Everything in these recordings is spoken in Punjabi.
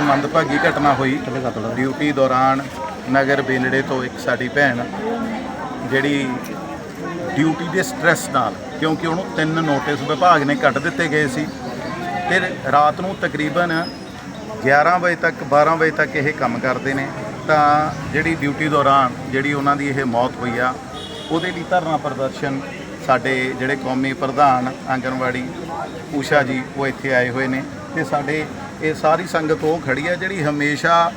ਇੱਕ ਮੰਦਭਾਗੀ ਘਟਨਾ ਹੋਈ। ਡਿਊਟੀ ਦੌਰਾਨ ਨਗਰ ਬੇਨੜੇ ਤੋਂ ਇੱਕ ਸਾਡੀ ਭੈਣ ਜਿਹੜੀ ਡਿਊਟੀ ਦੇ ਸਟ੍ਰੈਸ ਨਾਲ, ਕਿਉਂਕਿ ਉਹਨੂੰ ਤਿੰਨ ਨੋਟਿਸ ਵਿਭਾਗ ਨੇ ਕੱਟ ਦਿੱਤੇ ਗਏ ਸੀ। ਤੇ ਰਾਤ ਨੂੰ ਤਕਰੀਬਨ 11 ਵਜੇ ਤੱਕ 12 ਵਜੇ ਤੱਕ ਇਹ ਕੰਮ ਕਰਦੇ ਨੇ। ਤਾਂ ਜਿਹੜੀ ਡਿਊਟੀ ਦੌਰਾਨ ਜਿਹੜੀ ਉਹਨਾਂ ਦੀ ਇਹ ਮੌਤ ਹੋਈ ਆ, ਉਹਦੇ ਲਈ ਧਰਨਾ ਪ੍ਰਦਰਸ਼ਨ ਸਾਡੇ ਜਿਹੜੇ ਕੌਮੀ ਪ੍ਰਧਾਨ ਆਂਗਨਵਾੜੀ ਊਸ਼ਾ ਜੀ, ਉਹ ਇੱਥੇ ਆਏ ਹੋਏ ਨੇ। ਤੇ ਸਾਡੇ ਇਹ ਸਾਰੀ ਸੰਗਤ ਉਹ ਖੜੀ ਆ ਜਿਹੜੀ ਹਮੇਸ਼ਾ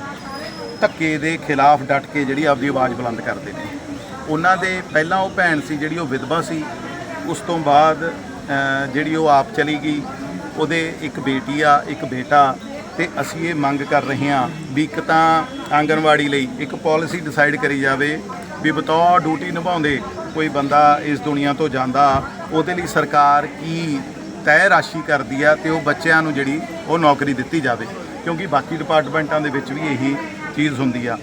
ਧੱਕੇ ਦੇ ਖਿਲਾਫ ਡਟ ਕੇ ਜਿਹੜੀ ਆਪਦੀ ਆਵਾਜ਼ ਬੁਲੰਦ ਕਰਦੇ ਨੇ। ਉਹਨਾਂ ਦੇ ਪਹਿਲਾਂ ਉਹ ਭੈਣ ਸੀ ਜਿਹੜੀ ਉਹ ਵਿਧਵਾ ਸੀ, ਉਸ ਤੋਂ ਬਾਅਦ ਜਿਹੜੀ ਉਹ ਆਪ ਚਲੀ ਗਈ, ਉਹਦੇ ਇੱਕ ਬੇਟੀ ਆ, ਇੱਕ ਬੇਟਾ, ਤੇ ਅਸੀਂ ਇਹ ਮੰਗ ਕਰ ਰਹੇ ਹਾਂ ਵੀ ਇੱਕ ਤਾਂ ਆਂਗਨਵਾੜੀ ਲਈ ਇੱਕ ਪਾਲਿਸੀ ਡਿਸਾਈਡ ਕਰੀ ਜਾਵੇ ਵੀ ਬਤੌਰ ਡਿਊਟੀ ਨਿਭਾਉਂਦੇ ਕੋਈ ਬੰਦਾ ਇਸ ਦੁਨੀਆ ਤੋਂ ਜਾਂਦਾ, ਉਹਦੇ ਲਈ ਸਰਕਾਰ ਕੀ ਤੈਅ ਰਾਸ਼ੀ ਕਰਦੀ ਆ ਤੇ ਉਹ ਬੱਚਿਆਂ ਨੂੰ ਜਿਹੜੀ ਉਹ ਨੌਕਰੀ ਦਿੱਤੀ ਜਾਵੇ, ਕਿਉਂਕਿ ਬਾਕੀ ਡਿਪਾਰਟਮੈਂਟਾਂ ਦੇ ਵਿੱਚ ਵੀ ਇਹੀ ਚੀਜ਼ ਹੁੰਦੀ ਆ।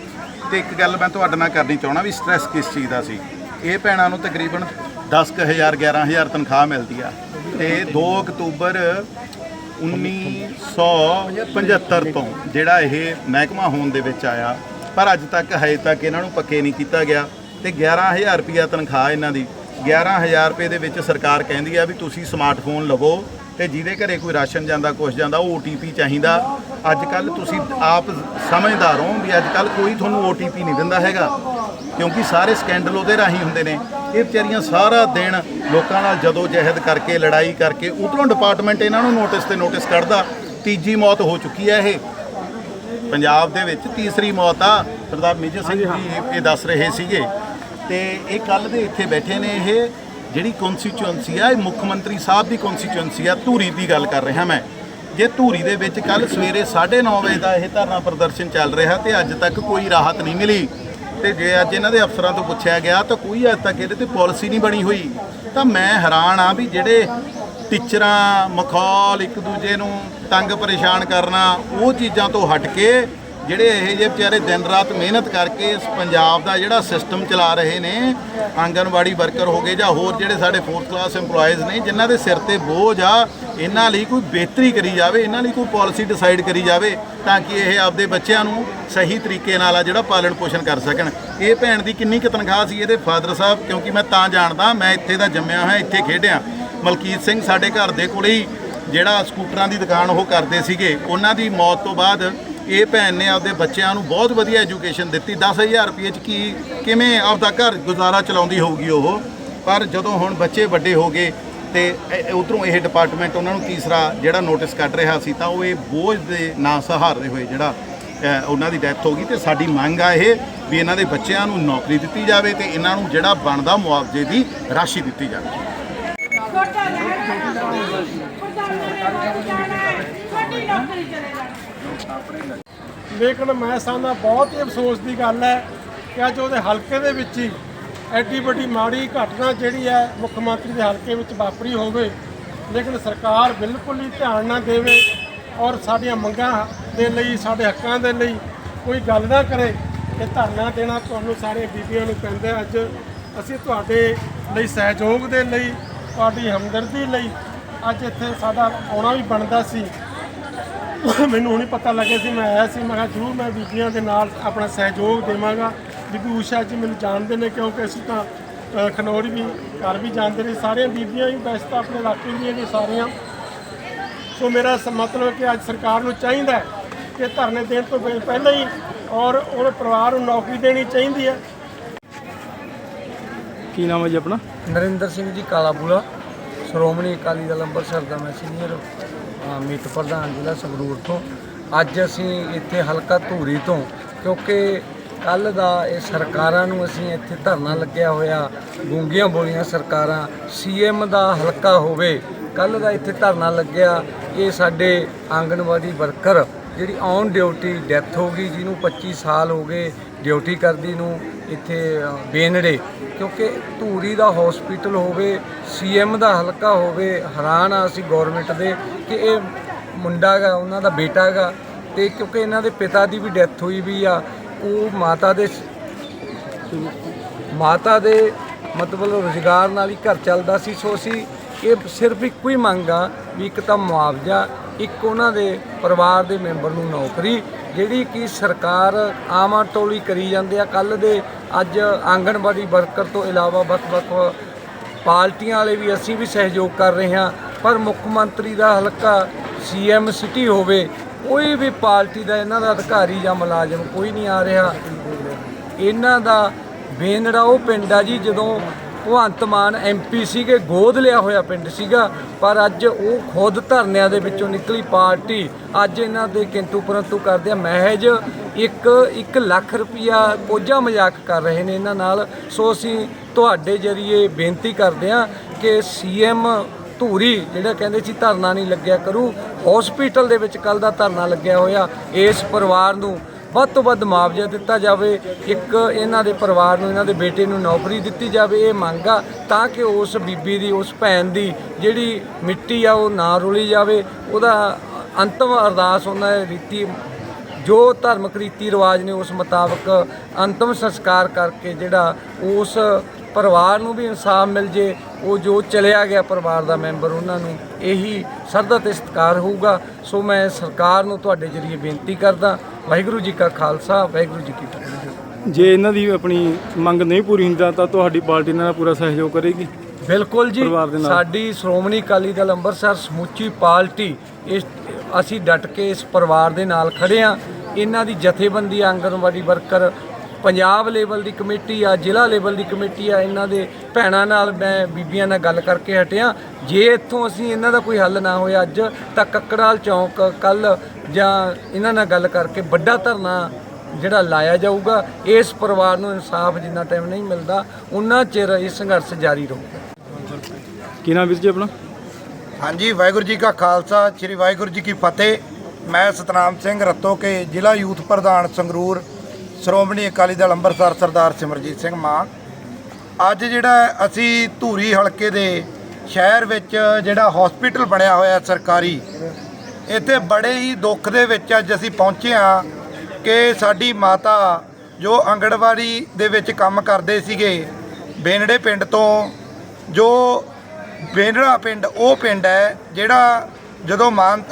ਤੇ ਇੱਕ ਗੱਲ ਮੈਂ ਤੁਹਾਡੇ ਨਾਲ ਕਰਨੀ ਚਾਹਣਾ ਵੀ ਸਟ੍ਰੈਸ ਕਿਸ ਚੀਜ਼ ਦਾ ਸੀ? ਇਹ ਭੈਣਾਂ ਨੂੰ ਤਕਰੀਬਨ 10000 11000 ਤਨਖਾਹ ਮਿਲਦੀ ਆ। ਤੇ 2 ਅਕਤੂਬਰ 1975 ਤੋਂ ਜਿਹੜਾ ਇਹ ਮਹਿਕਮਾ ਹੋਣ ਦੇ ਵਿੱਚ ਆਇਆ, ਪਰ ਅੱਜ ਤੱਕ ਹਜੇ ਤੱਕ ਇਹਨਾਂ ਨੂੰ ਪੱਕੇ ਨਹੀਂ ਕੀਤਾ ਗਿਆ। ਤੇ 11000 ਰੁਪਿਆ ਤਨਖਾਹ ਇਹਨਾਂ ਦੀ। 11000 ਰੁਪਏ ਦੇ ਵਿੱਚ ਸਰਕਾਰ ਕਹਿੰਦੀ ਆ ਵੀ ਤੁਸੀਂ ਸਮਾਰਟਫੋਨ ਲਵੋ ਤੇ ਜਿਹਦੇ ਘਰੇ ਕੋਈ ਰਾਸ਼ਨ ਜਾਂਦਾ ਕੁਛ ਜਾਂਦਾ ਉਹ OTP ਚਾਹੀਦਾ। ਅੱਜ ਕੱਲ ਤੁਸੀਂ ਆਪ ਸਮਝਦਾਰ ਹੋ ਵੀ ਅੱਜ ਕੱਲ ਕੋਈ ਤੁਹਾਨੂੰ OTP ਨਹੀਂ ਦਿੰਦਾ ਹੈਗਾ ਕਿਉਂਕਿ ਸਾਰੇ ਸਕੈਂਡਲ ਉਹਦੇ ਰਾਹੀਂ ਹੁੰਦੇ ਨੇ। ਇਹ ਵਿਚਾਰੀਆਂ ਸਾਰਾ ਦਿਨ ਲੋਕਾਂ ਨਾਲ ਜਦੋਂ ਜਹਿਦ ਕਰਕੇ ਲੜਾਈ ਕਰਕੇ ਉਧਰੋਂ ਡਿਪਾਰਟਮੈਂਟ ਇਹਨਾਂ ਨੂੰ ਨੋਟਿਸ ਤੇ ਨੋਟਿਸ ਕੱਢਦਾ ਤੀਜੀ ਮੌਤ ਹੋ ਚੁੱਕੀ ਹੈ ਇਹ। ਪੰਜਾਬ ਦੇ ਵਿੱਚ ਤੀਸਰੀ ਮੌਤ ਆ ਸਰਦਾਰ ਮੇਜਰ ਸਿੰਘ ਜੀ ਇਹ- ਇਹ ਦੱਸ ਰਹੇ ਸੀਗੇ। ਤੇ ਇਹ ਕੱਲ ਦੇ ਇੱਥੇ ਬੈਠੇ ਨੇ ਇਹ। ਜਿਹੜੀ ਕਨਸਟੀਚੁਐਂਸੀ ਆ, ਇਹ ਮੁੱਖ ਮੰਤਰੀ ਸਾਹਿਬ ਦੀ ਕਨਸਟੀਚੁਐਂਸੀ ਆ, ਧੂਰੀ ਦੀ ਗੱਲ ਕਰ ਰਿਹਾ ਮੈਂ। ਜੇ ਧੂਰੀ ਦੇ ਵਿੱਚ ਕੱਲ ਸਵੇਰੇ 9:30 ਵਜੇ ਦਾ ਇਹ ਧਰਨਾ ਪ੍ਰਦਰਸ਼ਨ ਚੱਲ ਰਿਹਾ ਤੇ ਅੱਜ ਤੱਕ ਕੋਈ ਰਾਹਤ ਨਹੀਂ ਮਿਲੀ। ਤੇ ਜੇ ਅੱਜ ਇਹਨਾਂ ਦੇ ਅਫਸਰਾਂ ਤੋਂ ਪੁੱਛਿਆ ਗਿਆ, ਤਾਂ ਕੋਈ ਅੱਜ ਤੱਕ ਇਹਦੇ ਤੇ ਪਾਲਿਸੀ ਨਹੀਂ ਬਣੀ ਹੋਈ। ਤਾਂ ਮੈਂ ਹੈਰਾਨ ਆ ਵੀ ਜਿਹੜੇ ਟੀਚਰਾਂ, ਮਖੌਲ ਇੱਕ ਦੂਜੇ ਨੂੰ ਤੰਗ ਪਰੇਸ਼ਾਨ ਕਰਨਾ, ਉਹ ਚੀਜ਼ਾਂ ਤੋਂ ਹਟ ਕੇ ਜਿਹੜੇ ਇਹ ਜਿਹੇ ਵਿਚਾਰੇ ਦਿਨ ਰਾਤ ਮਿਹਨਤ ਕਰਕੇ ਇਸ ਪੰਜਾਬ ਦਾ ਜਿਹੜਾ ਸਿਸਟਮ ਚਲਾ ਰਹੇ ਨੇ, ਆਂਗਨਵਾੜੀ ਵਰਕਰ ਹੋ ਗਏ ਜਾਂ ਹੋਰ ਜਿਹੜੇ ਸਾਡੇ ਫੋਰਥ ਕਲਾਸ EMPLOYEES ਨੇ, ਜਿਨ੍ਹਾਂ ਦੇ ਸਿਰ ਤੇ ਬੋਝ ਆ, ਇਹਨਾਂ ਲਈ ਕੋਈ ਬਿਹਤਰੀ ਕਰੀ ਜਾਵੇ, ਇਹਨਾਂ ਲਈ ਕੋਈ ਪਾਲਿਸੀ ਡਿਸਾਈਡ ਕਰੀ ਜਾਵੇ ਤਾਂ ਕਿ ਇਹ ਆਪਦੇ ਬੱਚਿਆਂ ਨੂੰ ਸਹੀ ਤਰੀਕੇ ਨਾਲ ਆ ਜਿਹੜਾ ਪਾਲਣ ਪੋਸ਼ਣ ਕਰ ਸਕਣ। ਇਹ ਭੈਣ ਦੀ ਕਿੰਨੀ ਕੁ ਤਨਖਾਹ ਸੀ ਇਹਦੇ ਫਾਦਰ ਸਾਹਿਬ? ਕਿਉਂਕਿ ਮੈਂ ਤਾਂ ਜਾਣਦਾ, ਮੈਂ ਇੱਥੇ ਦਾ ਜੰਮਿਆ ਹੋਇਆ, ਇੱਥੇ ਖੇਡਿਆ। ਮਲਕੀਤ ਸਿੰਘ ਸਾਡੇ ਘਰ ਦੇ ਕੋਲੇ ਹੀ ਜਿਹੜਾ ਸਕੂਟਰਾਂ ਦੀ ਦੁਕਾਨ ਉਹ ਕਰਦੇ ਸੀਗੇ। ਉਹਨਾਂ ਦੀ ਮੌਤ ਤੋਂ ਬਾਅਦ ਇਹ ਭੈਣ ਨੇ ਆਪਦੇ ਬੱਚਿਆਂ ਨੂੰ ਬਹੁਤ ਵਧੀਆ ਐਜੂਕੇਸ਼ਨ ਦਿੱਤੀ। 10000 ਰੁਪਏ ਚ ਕੀ, ਕਿਵੇਂ ਆਪਦਾ ਘਰ ਗੁਜ਼ਾਰਾ ਚਲਾਉਂਦੀ ਹੋਊਗੀ ਉਹ? ਪਰ ਜਦੋਂ ਹੁਣ ਬੱਚੇ ਵੱਡੇ ਹੋ ਗਏ ਤੇ ਉਧਰੋਂ ਇਹ ਡਿਪਾਰਟਮੈਂਟ ਉਹਨਾਂ ਨੂੰ ਤੀਸਰਾ ਜਿਹੜਾ ਨੋਟਿਸ ਕੱਢ ਰਿਹਾ ਸੀ, ਤਾਂ ਉਹ ਇਹ ਬੋਝ ਦੇ ਨਾ ਸਹਾਰਦੇ ਹੋਏ ਜਿਹੜਾ ਉਹਨਾਂ ਦੀ ਡੈਥ ਹੋ ਗਈ ਤੇ ਸਾਡੀ ਮੰਗ ਆ ਇਹ ਵੀ ਇਹਨਾਂ ਦੇ ਬੱਚਿਆਂ ਨੂੰ ਨੌਕਰੀ ਦਿੱਤੀ ਜਾਵੇ ਤੇ ਇਹਨਾਂ ਨੂੰ ਜਿਹੜਾ ਬਣਦਾ ਮੁਆਵਜ਼ੇ ਦੀ ਰਾਸ਼ੀ ਦਿੱਤੀ ਜਾਵੇ ਛੋਟਾ ਲੈਣਾ ਪ੍ਰਧਾਨ ਨੇ ਜਾਣਾ ਹੈ ਛੋਟੀ ਨੌਕਰੀ ਚਲੇ ਜਾਣਾ ਲੇਕਿਨ ਮੈਂ ਸਮਝਦਾ ਬਹੁਤ ਹੀ ਅਫਸੋਸ ਦੀ ਗੱਲ ਹੈ ਕਿ ਅੱਜ ਉਹਦੇ ਹਲਕੇ ਦੇ ਵਿੱਚ ਹੀ ਐਡੀ ਵੱਡੀ ਮਾੜੀ ਘਟਨਾ ਜਿਹੜੀ ਹੈ ਮੁੱਖ ਮੰਤਰੀ ਦੇ ਹਲਕੇ ਵਿੱਚ ਵਾਪਰੀ ਹੋਵੇ, ਲੇਕਿਨ ਸਰਕਾਰ ਬਿਲਕੁਲ ਹੀ ਧਿਆਨ ਨਾ ਦੇਵੇ ਔਰ ਸਾਡੀਆਂ ਮੰਗਾਂ ਦੇ ਲਈ, ਸਾਡੇ ਹੱਕਾਂ ਦੇ ਲਈ ਕੋਈ ਗੱਲ ਨਾ ਕਰੇ, ਇਹ ਧਰਨਾ ਦੇਣਾ ਤੁਹਾਨੂੰ ਸਾਰੇ ਬੀਬੀਆਂ ਨੂੰ ਪੈਂਦਾ ਅੱਜ। ਅਸੀਂ ਤੁਹਾਡੇ ਲਈ ਸਹਿਯੋਗ ਦੇ ਲਈ, ਤੁਹਾਡੀ ਹਮਦਰਦੀ ਲਈ ਅੱਜ ਇੱਥੇ ਸਾਡਾ ਆਉਣਾ ਵੀ ਬਣਦਾ ਸੀ। ਮੈਨੂੰ ਹੁਣੀ ਪਤਾ ਲੱਗਿਆ ਸੀ ਮੈਂ ਆਇਆ ਸੀ ਮੈਂ ਕਿਹਾ ਜ਼ਰੂਰ ਮੈਂ ਬੀਬੀਆਂ ਦੇ ਨਾਲ ਆਪਣਾ ਸਹਿਯੋਗ ਦੇਵਾਂਗਾ। ਬੀਬੀ ਊਸ਼ਾ ਜੀ ਮੈਨੂੰ ਜਾਣਦੇ ਨੇ ਕਿਉਂਕਿ ਅਸੀਂ ਤਾਂ ਖਨੌਰੀ ਵੀ ਘਰ ਵੀ ਜਾਣਦੇ ਨੇ। ਸਾਰੀਆਂ ਬੀਬੀਆਂ ਹੀ ਵੈਸੇ ਤਾਂ ਆਪਣੇ ਇਲਾਕੇ ਦੀਆਂ ਨੇ ਸਾਰੀਆਂ। ਸੋ ਮੇਰਾ ਮਤਲਬ ਕਿ ਅੱਜ ਸਰਕਾਰ ਨੂੰ ਚਾਹੀਦਾ ਹੈ ਕਿ ਧਰਨੇ ਦੇਣ ਤੋਂ ਪਹਿ- ਪਹਿਲਾਂ ਹੀ ਔਰ ਉਹਦੇ ਪਰਿਵਾਰ ਨੂੰ ਨੌਕਰੀ ਦੇਣੀ ਚਾਹੀਦੀ ਹੈ। ਕੀ ਨਾਮ ਹੈ ਜੀ ਆਪਣਾ? ਨਰਿੰਦਰ ਸਿੰਘ ਜੀ ਕਾਲਾਪੂਰਾ ਸ਼੍ਰੋਮਣੀ ਅਕਾਲੀ ਦਲ ਅੰਮ੍ਰਿਤਸਰ ਦਾ ਮੈਂ ਸੀਨੀਅਰ ਮੀਤ ਪ੍ਰਧਾਨ ਜ਼ਿਲ੍ਹਾ ਸੰਗਰੂਰ ਤੋਂ। ਅੱਜ ਅਸੀਂ ਇੱਥੇ ਹਲਕਾ ਧੂਰੀ ਤੋਂ, ਕਿਉਂਕਿ ਕੱਲ ਦਾ ਇਹ ਸਰਕਾਰਾਂ ਨੂੰ ਅਸੀਂ ਇੱਥੇ ਧਰਨਾ ਲੱਗਿਆ ਹੋਇਆ, ਗੂੰਗੀਆਂ ਬੋਲੀਆਂ ਸਰਕਾਰਾਂ, ਸੀਐਮ ਦਾ ਹਲਕਾ ਹੋਵੇ ਕੱਲ ਦਾ ਇੱਥੇ ਧਰਨਾ ਲੱਗਿਆ, ਇਹ ਸਾਡੇ ਆਂਗਣਵਾੜੀ ਵਰਕਰ, ਜਿਹੜੀ ਔਨ ਡਿਊਟੀ ਡੈਥ ਹੋ ਗਈ, ਜਿਹਨੂੰ 25 ਸਾਲ ਹੋ ਗਏ ਡਿਊਟੀ ਕਰਦੀ ਨੂੰ ਇੱਥੇ ਬੇਨੜੇ, ਕਿਉਂਕਿ ਧੂਰੀ ਦਾ ਹਸਪੀਟਲ ਹੋਵੇ ਸੀਐਮ ਦਾ ਹਲਕਾ ਹੋਵੇ, ਹੈਰਾਨ ਆ ਅਸੀਂ ਗਵਰਨਮੈਂਟ ਦੇ ਕਿ ਇਹ ਮੁੰਡਾ ਗਾ, ਉਹਨਾਂ ਦਾ ਬੇਟਾ ਹੈਗਾ ਤੇ ਕਿਉਂਕਿ ਇਹਨਾਂ ਦੇ ਪਿਤਾ ਦੀ ਵੀ ਡੈਥ ਹੋਈ ਵੀ ਆ, ਉਹ ਮਾਤਾ ਦੇ ਮਾਤਾ ਦੇ ਮਤਲਬ ਰੁਜ਼ਗਾਰ ਨਾਲ ਹੀ ਘਰ ਚੱਲਦਾ ਸੀ, ਸੋ ਅਸੀਂ ਇਹ ਸਿਰਫ ਇੱਕੋ ਹੀ ਮੰਗ ਆ ਵੀ ਇੱਕ ਤਾਂ ਮੁਆਵਜ਼ਾ ਇੱਕ ਉਹਨਾਂ ਦੇ ਪਰਿਵਾਰ ਦੇ ਮੈਂਬਰ ਨੂੰ ਨੌਕਰੀ, ਜਿਹੜੀ ਕਿ ਸਰਕਾਰ ਆਮਾ ਟੋਲੀ ਕਰੀ ਜਾਂਦੇ ਆ। ਕੱਲ ਦੇ ਅੱਜ ਆਂਗਣਵਾੜੀ ਵਰਕਰ ਤੋਂ ਇਲਾਵਾ ਵੱਖ-ਵੱਖ ਪਾਰਟੀਆਂ ਵਾਲੇ ਵੀ ਅਸੀਂ ਵੀ ਸਹਿਯੋਗ ਕਰ ਰਹੇ ਹਾਂ। ਪਰ ਮੁੱਖ ਮੰਤਰੀ ਦਾ ਹਲਕਾ ਸੀਐਮ ਸਿਟੀ ਹੋਵੇ, ਕੋਈ ਵੀ ਪਾਰਟੀ ਦਾ ਇਹਨਾਂ ਦਾ ਅਧਿਕਾਰੀ ਜਾਂ ਮੁਲਾਜ਼ਮ ਕੋਈ ਨਹੀਂ ਆ ਰਿਹਾ। ਇਹਨਾਂ ਦਾ ਬੇਨੜਾ ਉਹ ਪਿੰਡ ਆ ਜੀ, ਜਦੋਂ ਭਗਵੰਤ ਮਾਨ ਐਮਪੀ ਸੀਗੇ, ਗੋਦ ਲਿਆ ਹੋਇਆ ਪਿੰਡ ਸੀਗਾ, ਪਰ ਅੱਜ ਉਹ ਖੁਦ ਧਰਨਿਆਂ ਦੇ ਵਿੱਚੋਂ ਨਿਕਲੀ ਪਾਰਟੀ। ਅੱਜ ਇਹਨਾਂ ਦੇ ਕਿੰਤੂ ਪਰੰਤੂ ਕਰਦੇ ਆ ਮਹਿਜ ਇੱਕ 1 ਲੱਖ ਰੁਪਇਆ ਕੋਝਾ ਮਜ਼ਾਕ ਕਰ ਰਹੇ ਨੇ ਇਹਨਾਂ ਨਾਲ। ਸੋ ਅਸੀਂ ਤੁਹਾਡੇ ਜਰੀਏ ਬੇਨਤੀ ਕਰਦੇ ਆ ਕਿ ਸੀਐਮ ਧੂਰੀ, ਜਿਹੜਾ ਕਹਿੰਦੇ ਸੀ ਧਰਨਾ ਨਹੀਂ ਲੱਗਿਆ ਕਰੂ ਹਸਪੀਟਲ ਦੇ ਵਿੱਚ ਕੱਲ ਦਾ ਧਰਨਾ ਲੱਗਿਆ ਹੋਇਆ, ਇਸ ਪਰਿਵਾਰ ਨੂੰ ਵੱਧ ਤੋਂ ਵੱਧ ਮੁਆਵਜ਼ਾ ਦਿੱਤਾ ਜਾਵੇ, ਇੱਕ ਇਹਨਾਂ ਦੇ ਪਰਿਵਾਰ ਨੂੰ, ਇਹਨਾਂ ਦੇ ਬੇਟੇ ਨੂੰ ਨੌਕਰੀ ਦਿੱਤੀ ਜਾਵੇ, ਇਹ ਮੰਗ ਆ, ਤਾਂ ਕਿ ਉਸ ਬੀਬੀ ਦੀ, ਉਸ ਭੈਣ ਦੀ ਜਿਹੜੀ ਮਿੱਟੀ ਆ, ਉਹ ਨਾ ਰੁਲੀ ਜਾਵੇ। ਉਹਦਾ ਅੰਤਮ ਅਰਦਾਸ ਉਹਨਾਂ ਦੀ ਰੀਤੀ, ਜੋ ਧਾਰਮਿਕ ਰੀਤੀ ਰਿਵਾਜ ਨੇ ਉਸ ਮੁਤਾਬਕ ਅੰਤਮ ਸੰਸਕਾਰ ਕਰਕੇ ਜਿਹੜਾ ਉਸ ਪਰਿਵਾਰ ਨੂੰ ਵੀ ਇਨਸਾਫ ਮਿਲ ਜੇ ਉਹ ਜੋ ਚਲਿਆ ਗਿਆ ਪਰਿਵਾਰ ਦਾ ਮੈਂਬਰ ਉਹਨਾਂ ਨੂੰ ਇਹੀ ਸਰਦਾ ਤੇ ਸਤਿਕਾਰ ਹੋਊਗਾ। ਸੋ ਮੈਂ ਸਰਕਾਰ ਨੂੰ ਤੁਹਾਡੇ ਜਰੀਏ ਬੇਨਤੀ ਕਰਦਾ ਵਾਹਿਗੁਰੂ ਜੀ ਕਾ ਖਾਲਸਾ ਵਾਹਿਗੁਰੂ ਜੀ ਕੀ ਫਤਿਹ। ਜੇ ਇਹਨਾਂ ਦੀ ਆਪਣੀ ਮੰਗ ਨਹੀਂ ਪੂਰੀ ਹੁੰਦਾ ਤਾਂ ਤੁਹਾਡੀ ਪਾਰਟੀ ਇਹਨਾਂ ਦਾ ਪੂਰਾ ਸਹਿਯੋਗ ਕਰੇਗੀ? ਬਿਲਕੁਲ ਜੀ। ਸਾਡੀ ਸ਼੍ਰੋਮਣੀ ਅਕਾਲੀ ਦਲ ਅੰਮ੍ਰਿਤਸਰ ਸਮੁੱਚੀ ਪਾਰਟੀ ਇਸ ਅਸੀਂ ਡਟ ਕੇ ਇਸ ਪਰਿਵਾਰ ਦੇ ਨਾਲ ਖੜੇ ਆ ਇਹਨਾਂ ਦੀ ਜਥੇਬੰਦੀ ਆਂਗਨਵਾੜੀ ਵਰਕਰ ਪੰਜਾਬ ਲੈਵਲ ਦੀ ਕਮੇਟੀ ਆ ਜ਼ਿਲ੍ਹਾ ਲੈਵਲ ਦੀ ਕਮੇਟੀ ਆ ਇਹਨਾਂ ਦੇ ਭੈਣਾਂ ਨਾਲ ਮੈਂ ਬੀਬੀਆਂ ਨਾਲ ਗੱਲ ਕਰਕੇ ਹਟਿਆ। ਜੇ ਇੱਥੋਂ ਅਸੀਂ ਇਹਨਾਂ ਦਾ ਕੋਈ ਹੱਲ ਨਾ ਹੋਇਆ ਅੱਜ ਤਾਂ ਕੱਕੜਾਲ ਚੌਂਕ ਕੱਲ ਜਾਂ ਇਹਨਾਂ ਨਾਲ ਗੱਲ ਕਰਕੇ ਵੱਡਾ ਧਰਨਾ ਜਿਹੜਾ ਲਾਇਆ ਜਾਊਗਾ ਇਸ ਪਰਿਵਾਰ ਨੂੰ ਇਨਸਾਫ ਜਿੰਨਾ ਟਾਈਮ ਨਹੀਂ ਮਿਲਦਾ ਉਨਾ ਚਿਰ ਇਹ ਸੰਘਰਸ਼ ਜਾਰੀ ਰਹੂਗਾ। ਕੀ ਨਾਮ ਵੀਰ ਜੀ ਆਪਣਾ? ਹਾਂਜੀ ਵਾਹਿਗੁਰੂ ਜੀ ਕਾ ਖਾਲਸਾ ਸ੍ਰੀ ਵਾਹਿਗੁਰੂ ਜੀ ਕੀ ਫਤਿਹ। ਮੈਂ ਸਤਨਾਮ ਸਿੰਘ ਰੱਤੋ ਕੇ ਜ਼ਿਲ੍ਹਾ ਯੂਥ ਪ੍ਰਧਾਨ ਸੰਗਰੂਰ। ਸ਼੍ਰੋਮਣੀ ਅਕਾਲੀ ਦਲ ਅੰਮ੍ਰਿਤਸਰ ਸਰਦਾਰ ਸਿਮਰਜੀਤ ਸਿੰਘ ਮਾਨ। ਅੱਜ ਜਿਹੜਾ ਅਸੀਂ ਧੂਰੀ ਹਲਕੇ ਦੇ ਸ਼ਹਿਰ ਵਿੱਚ ਜਿਹੜਾ ਹਸਪੀਟਲ ਬਣਿਆ ਹੋਇਆ ਸਰਕਾਰੀ, ਇੱਥੇ ਬੜੇ ਹੀ ਦੁੱਖ ਦੇ ਵਿੱਚ ਅੱਜ ਅਸੀਂ ਪਹੁੰਚੇ ਹਾਂ ਕਿ ਸਾਡੀ ਮਾਤਾ ਜੋ ਅੰਗਣਵਾੜੀ ਦੇ ਵਿੱਚ ਕੰਮ ਕਰਦੇ ਸੀਗੇ, ਬੇਨੜੇ ਪਿੰਡ ਤੋਂ, ਜੋ ਬੇਨੜਾ ਪਿੰਡ, ਉਹ ਪਿੰਡ ਹੈ ਜਿਹੜਾ ਜਦੋਂ ਮਾਨ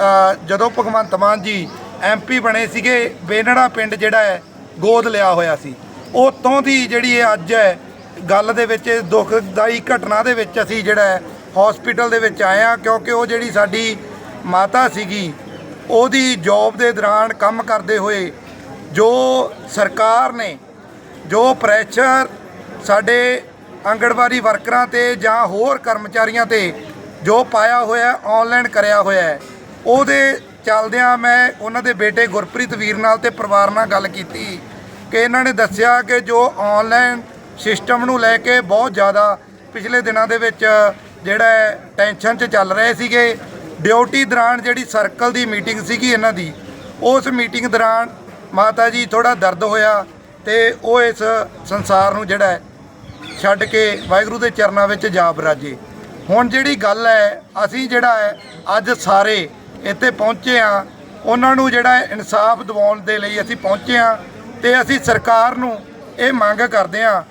ਜਦੋਂ ਭਗਵੰਤ ਮਾਨ ਜੀ ਐਮਪੀ ਬਣੇ ਸੀਗੇ, ਬੇਨੜਾ ਪਿੰਡ ਜਿਹੜਾ ਹੈ ਗੋਦ ਲਿਆ ਹੋਇਆ ਸੀ। ਉਤੋਂ ਦੀ ਜਿਹੜੀ ਇਹ ਅੱਜ ਹੈ, ਗੱਲ ਦੇ ਵਿੱਚ ਇਸ ਦੁਖਦਾਈ ਘਟਨਾ ਦੇ ਵਿੱਚ ਅਸੀਂ ਜਿਹੜਾ ਹੈ ਹਸਪੀਟਲ ਦੇ ਵਿੱਚ ਆਏ ਹਾਂ ਕਿਉਂਕਿ ਉਹ ਜਿਹੜੀ ਸਾਡੀ ਮਾਤਾ ਸੀਗੀ, ਉਹਦੀ ਜੌਬ ਦੇ ਦੌਰਾਨ ਕੰਮ ਕਰਦੇ ਹੋਏ ਜੋ ਸਰਕਾਰ ਨੇ, ਜੋ ਪ੍ਰੈਸ਼ਰ ਸਾਡੇ ਅੰਗਣਵਾੜੀ ਵਰਕਰਾਂ ਤੇ ਜਾਂ ਹੋਰ ਕਰਮਚਾਰੀਆਂ ਤੇ ਜੋ ਪਾਇਆ ਹੋਇਆ ਆਨਲਾਈਨ ਕਰਿਆ ਹੋਇਆ ਉਹਦੇ ਚੱਲਦਿਆਂ ਮੈਂ ਉਹਨਾਂ ਦੇ ਬੇਟੇ ਗੁਰਪ੍ਰੀਤ ਵੀਰ ਨਾਲ ਤੇ ਪਰਿਵਾਰ ਨਾਲ ਗੱਲ ਕੀਤੀ। ਕਿ ਇਹਨਾਂ ਨੇ ਦੱਸਿਆ ਕਿ ਜੋ ਆਨਲਾਈਨ ਸਿਸਟਮ ਨੂੰ ਲੈ ਕੇ ਬਹੁਤ ਜ਼ਿਆਦਾ ਪਿਛਲੇ ਦਿਨਾਂ ਦੇ ਵਿੱਚ ਜਿਹੜਾ ਹੈ ਟੈਨਸ਼ਨ 'ਚ ਚੱਲ ਰਹੇ ਸੀਗੇ। ਡਿਊਟੀ ਦੌਰਾਨ ਜਿਹੜੀ ਸਰਕਲ ਦੀ ਮੀਟਿੰਗ ਸੀਗੀ ਇਹਨਾਂ ਦੀ, ਉਸ ਮੀਟਿੰਗ ਦੌਰਾਨ ਮਾਤਾ ਜੀ ਥੋੜਾ ਦਰਦ ਹੋਇਆ ਤੇ ਉਹ ਇਸ ਸੰਸਾਰ ਨੂੰ ਜਿਹੜਾ ਛੱਡ ਕੇ ਵਾਹਿਗੁਰੂ ਦੇ ਚਰਨਾਂ ਵਿੱਚ ਜਾ ਬਰਾਜੇ। ਹੁਣ ਜਿਹੜੀ ਗੱਲ ਹੈ, ਅਸੀਂ ਜਿਹੜਾ ਹੈ ਅੱਜ ਸਾਰੇ ਇੱਥੇ ਪਹੁੰਚੇ ਆ ਉਹਨਾਂ ਨੂੰ ਜਿਹੜਾ ਇਨਸਾਫ ਦਿਵਾਉਣ ਦੇ ਲਈ ਅਸੀਂ ਪਹੁੰਚੇ ਆ ਤੇ ਅਸੀਂ ਸਰਕਾਰ ਨੂੰ ਇਹ ਮੰਗ ਕਰਦੇ ਆ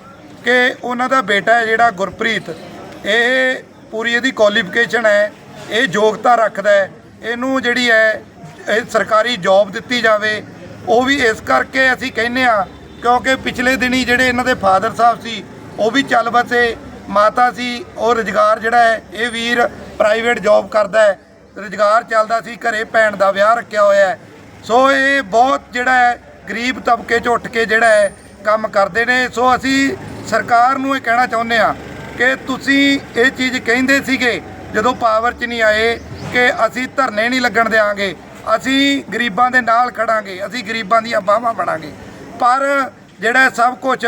ਕਿ ਉਹਨਾਂ ਦਾ ਬੇਟਾ ਹੈ ਜਿਹੜਾ ਗੁਰਪ੍ਰੀਤ, ਇਹ ਪੂਰੀ ਇਹਦੀ ਕੁਆਲੀਫਿਕੇਸ਼ਨ ਹੈ, ਇਹ ਯੋਗਤਾ ਰੱਖਦਾ ਹੈ, ਇਹਨੂੰ ਜਿਹੜੀ ਹੈ, ਇਹ ਸਰਕਾਰੀ ਜੌਬ ਦਿੱਤੀ ਜਾਵੇ, ਉਹ ਵੀ ਇਸ ਕਰਕੇ ਅਸੀਂ ਕਹਿੰਨੇ ਆ ਕਿਉਂਕਿ ਪਿਛਲੇ ਦਿਨੀ ਜਿਹੜੇ ਇਹਨਾਂ ਦੇ ਫਾਦਰ ਸਾਹਿਬ ਸੀ, ਉਹ ਵੀ ਚੱਲ ਬਸੇ ਮਾਤਾ ਸੀ, ਉਹ ਰੁਜ਼ਗਾਰ ਜਿਹੜਾ ਹੈ, ਇਹ ਵੀਰ ਪ੍ਰਾਈਵੇਟ ਜੌਬ ਕਰਦਾ ਹੈ, ਰੁਜ਼ਗਾਰ ਚੱਲਦਾ ਸੀ, ਘਰੇ ਭੈਣ ਦਾ ਵਿਆਹ ਰੱਖਿਆ ਹੋਇਆ ਸੋ ਇਹ ਬਹੁਤ ਜਿਹੜਾ ਹੈ ਗਰੀਬ ਤਬਕੇ 'ਚ ਉੱਠ ਕੇ ਜਿਹੜਾ ਹੈ ਕੰਮ ਕਰਦੇ ਨੇ। ਸੋ ਅਸੀਂ ਸਰਕਾਰ ਨੂੰ ਇਹ ਕਹਿਣਾ ਚਾਹੁੰਦੇ ਆ ਕਿ ਤੁਸੀਂ ਇਹ ਚੀਜ਼ ਕਹਿੰਦੇ ਸੀਗੇ ਜਦੋਂ ਪਾਵਰ 'ਚ ਨਹੀਂ ਆਏ ਕਿ ਅਸੀਂ ਧਰਨੇ ਨਹੀਂ ਲੱਗਣ ਦੇਵਾਂਗੇ ਅਸੀਂ ਗਰੀਬਾਂ ਦੇ ਨਾਲ ਖੜਾਂਗੇ, ਅਸੀਂ ਗਰੀਬਾਂ ਦੀਆਂ ਬਾਹਾਂ ਬਣਾਂਗੇ। ਪਰ ਜਿਹੜਾ ਸਭ ਕੁਝ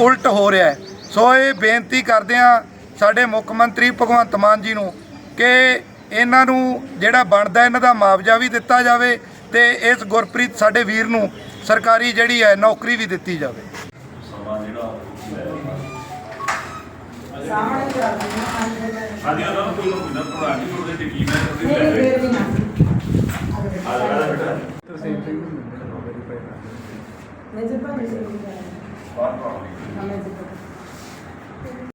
ਉਲਟ ਹੋ ਰਿਹਾ ਹੈ। ਸੋ ਇਹ ਬੇਨਤੀ ਕਰਦੇ ਆ ਸਾਡੇ ਮੁੱਖ ਮੰਤਰੀ ਭਗਵੰਤ ਮਾਨ ਜੀ ਨੂੰ ਕਿ ਇਹਨਾਂ ਨੂੰ ਜਿਹੜਾ ਬਣਦਾ ਇਹਨਾਂ ਦਾ ਮੁਆਵਜ਼ਾ ਵੀ ਦਿੱਤਾ ਜਾਵੇ ਤੇ ਇਸ ਗੁਰਪ੍ਰੀਤ ਸਾਡੇ ਵੀਰ ਨੂੰ ਸਰਕਾਰੀ ਜਿਹੜੀ ਹੈ ਨੌਕਰੀ ਵੀ ਦਿੱਤੀ ਜਾਵੇ। ਹਾਂਜੀ ਉਹਨਾਂ ਨੂੰ ਕੋਈ ਕੋਈ ਨਾ ਪੜਾ ਨਹੀਂ ਉਹਦੇ ਤੇ ਕੀ ਮੈਂ ਉਹਦੇ